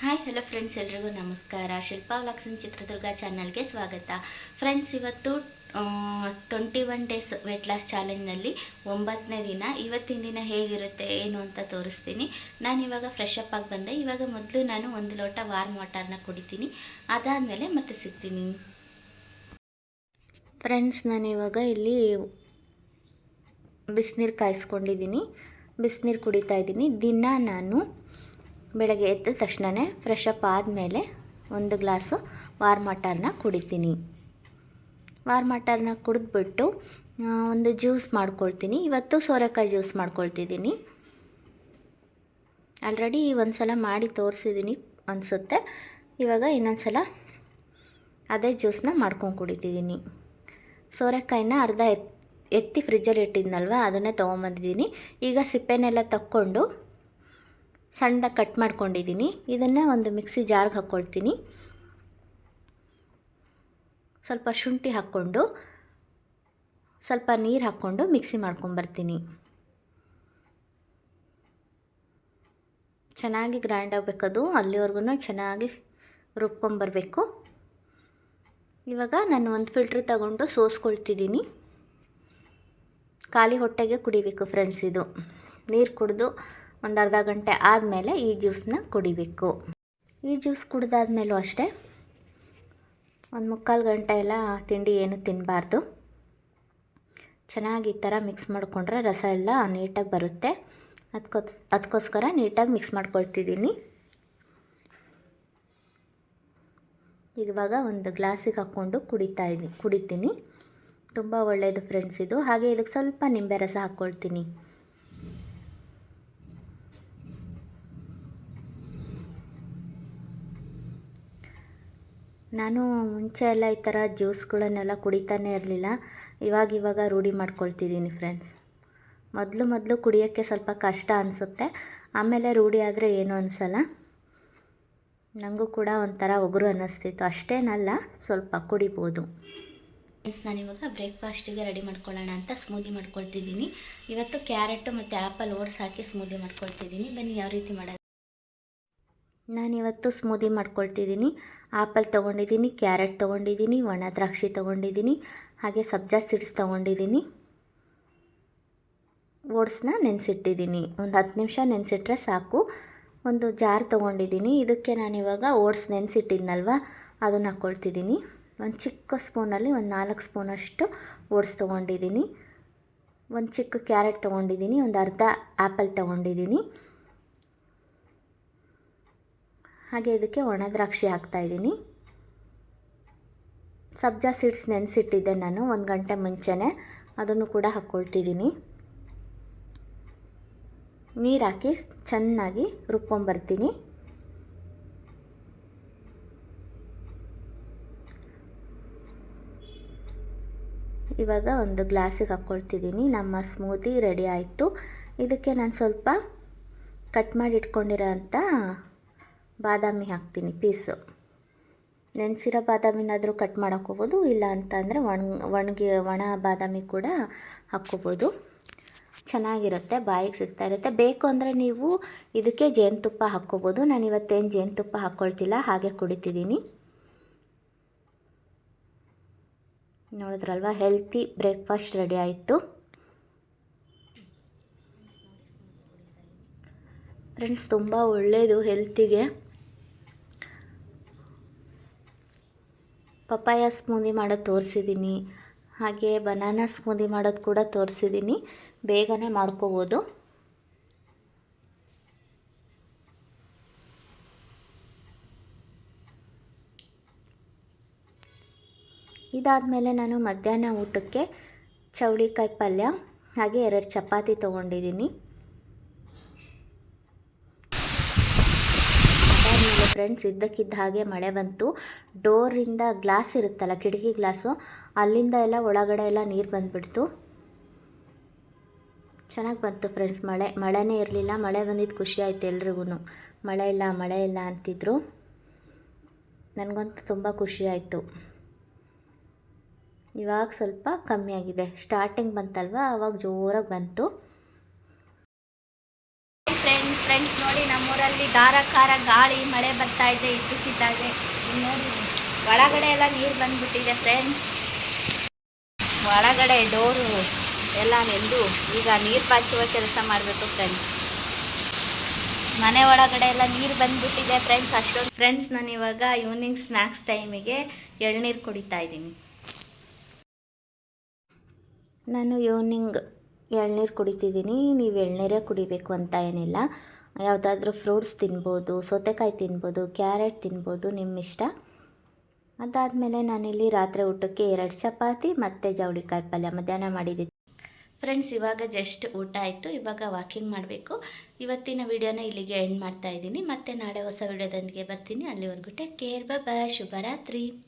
Hi hello friends ಎಲ್ರಿಗೂ ನಮಸ್ಕಾರ. ಶಿಲ್ಪಾ ವ್ಲಾಗ್ಸಿಂಗ್ ಚಿತ್ರದುರ್ಗ ಚಾನಲ್ಗೆ ಸ್ವಾಗತ. ಫ್ರೆಂಡ್ಸ್ ಇವತ್ತು twenty one days weight loss ಚಾಲೆಂಜ್ನಲ್ಲಿ ಒಂಬತ್ತನೇ ದಿನ. ಇವತ್ತಿನ ದಿನ ಹೇಗಿರುತ್ತೆ, ಏನು ಅಂತ ತೋರಿಸ್ತೀನಿ. ನಾನು ಇವಾಗ ಫ್ರೆಶ್ ಅಪ್ ಆಗಿ ಬಂದೆ. ಇವಾಗ ಮೊದಲು ನಾನು ಒಂದು ಲೋಟ ವಾರ್ಮ್ ವಾಟರ್ನ ಕುಡಿತೀನಿ. ಅದಾದಮೇಲೆ ಮತ್ತೆ ಸಿಗ್ತೀನಿ. ಫ್ರೆಂಡ್ಸ್ ನಾನು ಇವಾಗ ಇಲ್ಲಿ ಬಿಸಿನೀರು ಕಾಯಿಸ್ಕೊಂಡಿದ್ದೀನಿ. ಬಿಸಿನೀರು ಕುಡಿತಾ ಇದ್ದೀನಿ. ದಿನ ನಾನು ಬೆಳಗ್ಗೆ ಎದ್ದ ತಕ್ಷಣವೇ ಫ್ರೆಶ್ ಅಪ್ ಆದಮೇಲೆ ಒಂದು ಗ್ಲಾಸು ವಾರ್ಮ್ ವಾಟರ್ನ ಕುಡಿತೀನಿ. ವಾರ್ಮ್ ವಾಟರ್ನ ಕುಡಿದ್ಬಿಟ್ಟು ಒಂದು ಜ್ಯೂಸ್ ಮಾಡ್ಕೊಳ್ತೀನಿ. ಇವತ್ತು ಸೋರೆಕಾಯಿ ಜ್ಯೂಸ್ ಮಾಡ್ಕೊಳ್ತಿದ್ದೀನಿ. ಆಲ್ರೆಡಿ ಒಂದು ಸಲ ಮಾಡಿ ತೋರಿಸಿದ್ದೀನಿ ಅನಿಸುತ್ತೆ. ಇವಾಗ ಇನ್ನೊಂದು ಸಲ ಅದೇ ಜ್ಯೂಸನ್ನ ಮಾಡ್ಕೊಂಡು ಕುಡಿತಿದ್ದೀನಿ. ಸೋರೆಕಾಯಿನ ಅರ್ಧ ಎತ್, ಎತ್ತಿ ಫ್ರಿಜ್ಜಲ್ಲಿ ಇಟ್ಟಿದ್ನಲ್ವ, ಅದನ್ನೇ ತೊಗೊಂಬಂದಿದ್ದೀನಿ. ಈಗ ಸಿಪ್ಪೆನೆಲ್ಲ ತಕ್ಕೊಂಡು ಸಣ್ಣದಾಗಿ ಕಟ್ ಮಾಡ್ಕೊಂಡಿದ್ದೀನಿ. ಇದನ್ನು ಒಂದು ಮಿಕ್ಸಿ ಜಾರ್ಗೆ ಹಾಕ್ಕೊಳ್ತೀನಿ. ಸ್ವಲ್ಪ ಶುಂಠಿ ಹಾಕ್ಕೊಂಡು, ಸ್ವಲ್ಪ ನೀರು ಹಾಕ್ಕೊಂಡು ಮಿಕ್ಸಿ ಮಾಡ್ಕೊಂಬರ್ತೀನಿ. ಚೆನ್ನಾಗಿ ಗ್ರ್ಯಾಂಡ್ ಆಗಬೇಕದು ಅಲ್ಲಿವರೆಗೂ ಚೆನ್ನಾಗಿ ರುಬ್ಕೊಂಬರ್ಬೇಕು. ಇವಾಗ ನಾನು ಒಂದು ಫಿಲ್ಟ್ರ್ ತಗೊಂಡು ಸೋಸ್ಕೊಳ್ತಿದ್ದೀನಿ. ಖಾಲಿ ಹೊಟ್ಟೆಗೆ ಕುಡಿಬೇಕು ಫ್ರೆಂಡ್ಸ್ ಇದು. ನೀರು ಕುಡಿದು ಒಂದು ಅರ್ಧ ಗಂಟೆ ಆದಮೇಲೆ ಈ ಜ್ಯೂಸನ್ನ ಕುಡಿಬೇಕು. ಈ ಜ್ಯೂಸ್ ಕುಡಿದಾದ್ಮೇಲೂ ಅಷ್ಟೇ ಒಂದು ಮುಕ್ಕಾಲು ಗಂಟೆ ಎಲ್ಲ ತಿಂಡಿ ಏನು ತಿನ್ನಬಾರ್ದು ಚೆನ್ನಾಗಿ ಈ ಥರ ಮಿಕ್ಸ್ ಮಾಡಿಕೊಂಡ್ರೆ ರಸ ಎಲ್ಲ ನೀಟಾಗಿ ಬರುತ್ತೆ. ಅದಕ್ಕೋಸ್ ಅದಕ್ಕೋಸ್ಕರ ನೀಟಾಗಿ ಮಿಕ್ಸ್ ಮಾಡ್ಕೊಳ್ತಿದ್ದೀನಿ. ಇವಾಗ ಒಂದು ಗ್ಲಾಸಿಗೆ ಹಾಕ್ಕೊಂಡು ಕುಡಿತಾ ಇದ್ದೀನಿ ಕುಡಿತೀನಿ. ತುಂಬ ಒಳ್ಳೆಯದು ಫ್ರೆಂಡ್ಸ್ ಇದು. ಹಾಗೆ ಇದಕ್ಕೆ ಸ್ವಲ್ಪ ನಿಂಬೆ ರಸ ಹಾಕ್ಕೊಳ್ತೀನಿ ನಾನು ಮುಂಚೆ ಎಲ್ಲ ಈ ಥರ ಜ್ಯೂಸ್ಗಳನ್ನೆಲ್ಲ ಕುಡಿತಾನೇ ಇರಲಿಲ್ಲ. ಇವಾಗ ಇವಾಗ ರೂಢಿ ಮಾಡ್ಕೊಳ್ತಿದ್ದೀನಿ ಫ್ರೆಂಡ್ಸ್ ಮೊದಲು ಮೊದಲು ಕುಡಿಯೋಕ್ಕೆ ಸ್ವಲ್ಪ ಕಷ್ಟ ಅನಿಸುತ್ತೆ. ಆಮೇಲೆ ರೂಢಿ ಆದರೆ ಏನು ಅನಿಸಲ್ಲ. ನನಗೂ ಕೂಡ ಒಂಥರ ಒಗರು ಅನ್ನಿಸ್ತಿತ್ತು. ಅಷ್ಟೇನಲ್ಲ, ಸ್ವಲ್ಪ ಕುಡಿಬೋದು. ಫ್ರೆಂಡ್ಸ್ ಇವಾಗ ಬ್ರೇಕ್ಫಾಸ್ಟಿಗೆ ರೆಡಿ ಮಾಡ್ಕೊಳ್ಳೋಣ ಅಂತ ಸ್ಮೂದಿ ಮಾಡ್ಕೊಳ್ತಿದ್ದೀನಿ. ಇವತ್ತು ಕ್ಯಾರೆಟು ಮತ್ತು ಆ್ಯಪಲ್ ಓಟ್ಸ್ ಹಾಕಿ ಸ್ಮೂದಿ ಮಾಡ್ಕೊಳ್ತಿದ್ದೀನಿ. ಬನ್ನಿ, ಯಾವ ರೀತಿ ಮಾಡೋದು? ನಾನಿವತ್ತು ಸ್ಮೂದಿ ಮಾಡ್ಕೊಳ್ತಿದ್ದೀನಿ. ಆಪಲ್ ತೊಗೊಂಡಿದ್ದೀನಿ, ಕ್ಯಾರೆಟ್ ತೊಗೊಂಡಿದ್ದೀನಿ, ಒಣ ದ್ರಾಕ್ಷಿ ತೊಗೊಂಡಿದ್ದೀನಿ, ಹಾಗೆ ಸಬ್ಜಾ ಸೀಡ್ಸ್ ತೊಗೊಂಡಿದ್ದೀನಿ. ಓಟ್ಸ್ನ ನೆನೆಸಿಟ್ಟಿದ್ದೀನಿ. ಒಂದು ಹತ್ತು ನಿಮಿಷ ನೆನೆಸಿಟ್ರೆ ಸಾಕು. ಒಂದು ಜಾರ್ ತೊಗೊಂಡಿದ್ದೀನಿ. ಇದಕ್ಕೆ ನಾನಿವಾಗ ಓಟ್ಸ್ ನೆನೆಸಿಟ್ಟಿದ್ನಲ್ವ, ಅದನ್ನು ಹಾಕ್ಕೊಳ್ತಿದ್ದೀನಿ ಒಂದು ಚಿಕ್ಕ ಸ್ಪೂನಲ್ಲಿ ಒಂದು ನಾಲ್ಕು ಸ್ಪೂನಷ್ಟು ಓಟ್ಸ್ ತೊಗೊಂಡಿದ್ದೀನಿ. ಒಂದು ಚಿಕ್ಕ ಕ್ಯಾರೆಟ್ ತೊಗೊಂಡಿದ್ದೀನಿ. ಒಂದು ಅರ್ಧ ಆ್ಯಪಲ್ ತೊಗೊಂಡಿದ್ದೀನಿ. ಹಾಗೆ ಇದಕ್ಕೆ ಒಣ ದ್ರಾಕ್ಷಿ ಹಾಕ್ತಾಯಿದ್ದೀನಿ ಸಬ್ಜಾ ಸೀಡ್ಸ್ ನೆನೆಸಿಟ್ಟಿದ್ದೆ ನಾನು, ಒಂದು ಗಂಟೆ ಮುಂಚೆನೇ. ಅದನ್ನು ಕೂಡ ಹಾಕ್ಕೊಳ್ತಿದ್ದೀನಿ ನೀರು ಹಾಕಿ ಚೆನ್ನಾಗಿ ರುಬ್ಕೊಂಬರ್ತೀನಿ. ಇವಾಗ ಒಂದು ಗ್ಲಾಸಿಗೆ ಹಾಕ್ಕೊಳ್ತಿದ್ದೀನಿ ನಮ್ಮ ಸ್ಮೂತಿ ರೆಡಿ ಆಯಿತು. ಇದಕ್ಕೆ ನಾನು ಸ್ವಲ್ಪ ಕಟ್ ಮಾಡಿ ಇಟ್ಕೊಂಡಿರೋ ಬಾದಾಮಿ ಹಾಕ್ತೀನಿ ಪೀಸು. ನೆನೆಸಿರೋ ಬಾದಾಮಿನಾದರೂ ಕಟ್ ಮಾಡೋಕ್ಕೋಬೋದು ಇಲ್ಲ ಅಂತ ಅಂದರೆ ಒಣ, ಒಣಗಿ, ಒಣ ಬಾದಾಮಿ ಕೂಡ ಹಾಕ್ಕೋಬೋದು. ಚೆನ್ನಾಗಿರುತ್ತೆ, ಬಾಯಿಗೆ ಸಿಗ್ತಾ ಇರುತ್ತೆ. ಬೇಕು ಅಂದರೆ ನೀವು ಇದಕ್ಕೆ ಜೇನುತುಪ್ಪ ಹಾಕ್ಕೋಬೋದು. ನಾನು ಇವತ್ತೇನು ಜೇನುತುಪ್ಪ ಹಾಕ್ಕೊಳ್ತಿಲ್ಲ ಹಾಗೆ ಕುಡಿತಿದ್ದೀನಿ. ನೋಡಿದ್ರಲ್ವ ಹೆಲ್ತಿ ಬ್ರೇಕ್ಫಾಸ್ಟ್ ರೆಡಿ ಆಯಿತು. ಫ್ರೆಂಡ್ಸ್ ತುಂಬ ಒಳ್ಳೆಯದು ಹೆಲ್ತಿಗೆ ಪಪಾಯ ಸ್ಮೂದಿ ಮಾಡೋದು ತೋರಿಸಿದ್ದೀನಿ. ಹಾಗೆ ಬನಾನಾ ಸ್ಮೂದಿ ಮಾಡೋದು ಕೂಡ ತೋರಿಸಿದ್ದೀನಿ. ಬೇಗನೆ ಮಾಡ್ಕೋಬೋದು. ಇದಾದಮೇಲೆ ನಾನು ಮಧ್ಯಾಹ್ನ ಊಟಕ್ಕೆ ಚೌಳಿಕಾಯಿ ಪಲ್ಯ, ಹಾಗೆ ಎರಡು ಚಪಾತಿ ತೊಗೊಂಡಿದ್ದೀನಿ ಅದಾದಮೇಲೆ ಫ್ರೆಂಡ್ಸ್ ಇದ್ದಕ್ಕಿದ್ದ ಹಾಗೆ ಮಳೆ ಬಂತು. ಡೋರಿಂದ ಗ್ಲಾಸ್ ಇರುತ್ತಲ್ಲ, ಕಿಟಕಿ ಗ್ಲಾಸು ಅಲ್ಲಿಂದ ಎಲ್ಲ ಒಳಗಡೆ ಎಲ್ಲ ನೀರು ಬಂದುಬಿಡ್ತು. ಚೆನ್ನಾಗಿ ಬಂತು ಫ್ರೆಂಡ್ಸ್ ಮಳೆ. ಮಳೆನೇ ಇರಲಿಲ್ಲ, ಮಳೆ ಬಂದಿದ್ದು ಖುಷಿ ಆಯಿತು ಎಲ್ರಿಗೂ ಮಳೆ ಇಲ್ಲ ಮಳೆ ಇಲ್ಲ ಅಂತಿದ್ರು. ನನಗಂತೂ ತುಂಬ ಖುಷಿ ಆಯಿತು. ಇವಾಗ ಸ್ವಲ್ಪ ಕಮ್ಮಿ ಆಗಿದೆ. ಸ್ಟಾರ್ಟಿಂಗ್ ಬಂತಲ್ವ? ಆವಾಗ ಜೋರಾಗಿ ಬಂತು. ಫ್ರೆಂಡ್ಸ್ ನೋಡಿ ನಮ್ಮೂರಲ್ಲಿ ಧಾರಾಕಾರ ಗಾಳಿ, ಮಳೆ ಬರ್ತಾ ಇದೆ, ಇದ್ದಕ್ಕಿದ್ದಾಗೆ. ನೋಡಿ, ಒಳಗಡೆ ಎಲ್ಲ ನೀರು ಬಂದ್ಬಿಟ್ಟಿದೆ ಫ್ರೆಂಡ್ಸ್ ಒಳಗಡೆ ಡೋರು ಎಲ್ಲ ನೆಂದು ಈಗ ನೀರು ಪಾಚುವ ಕೆಲಸ ಮಾಡಬೇಕು ಫ್ರೆಂಡ್ಸ್ ಮನೆ ಒಳಗಡೆ ಎಲ್ಲ ನೀರು ಬಂದ್ಬಿಟ್ಟಿದೆ ಫ್ರೆಂಡ್ಸ್ ಅಷ್ಟೊಂದು ಫ್ರೆಂಡ್ಸ್ ನಾನು ಇವಾಗ ಈವ್ನಿಂಗ್ ಸ್ನ್ಯಾಕ್ಸ್ ಟೈಮಿಗೆ ಎಳ್ನೀರು ಕುಡಿತಾ ಇದ್ದೀನಿ. ನಾನು ಈವ್ನಿಂಗ್ ಎಳ್ನೀರು ಕುಡಿತಿದ್ದೀನಿ. ನೀವು ಎಳ್ನೀರೇ ಕುಡಿಬೇಕು ಅಂತ ಏನಿಲ್ಲ. ಯಾವುದಾದ್ರೂ ಫ್ರೂಟ್ಸ್ ತಿನ್ಬೋದು, ಸೌತೆಕಾಯಿ ತಿನ್ಬೋದು ಕ್ಯಾರೆಟ್ ತಿನ್ಬೋದು ನಿಮ್ಮ ಇಷ್ಟ ಅದಾದಮೇಲೆ ನಾನಿಲ್ಲಿ ರಾತ್ರಿ ಊಟಕ್ಕೆ ಎರಡು ಚಪಾತಿ ಮತ್ತು ಜವಳಿಕಾಯಿ ಪಲ್ಯ ಮಧ್ಯಾಹ್ನ ಮಾಡಿದ್ದೀನಿ ಫ್ರೆಂಡ್ಸ್ ಇವಾಗ ಜಸ್ಟ್ ಊಟ ಆಯಿತು. ಇವಾಗ ವಾಕಿಂಗ್ ಮಾಡಬೇಕು. ಇವತ್ತಿನ ವಿಡಿಯೋನ ಇಲ್ಲಿಗೆ ಎಂಡ್ ಮಾಡ್ತಾ ಇದ್ದೀನಿ. ಮತ್ತೆ ನಾಳೆ ಹೊಸ ವಿಡಿಯೋದೊಂದಿಗೆ ಬರ್ತೀನಿ. ಅಲ್ಲಿವರೆಗೂ ಟೇಕ್ ಕೇರ್ ಬಾಯ್ ಶುಭರಾತ್ರಿ.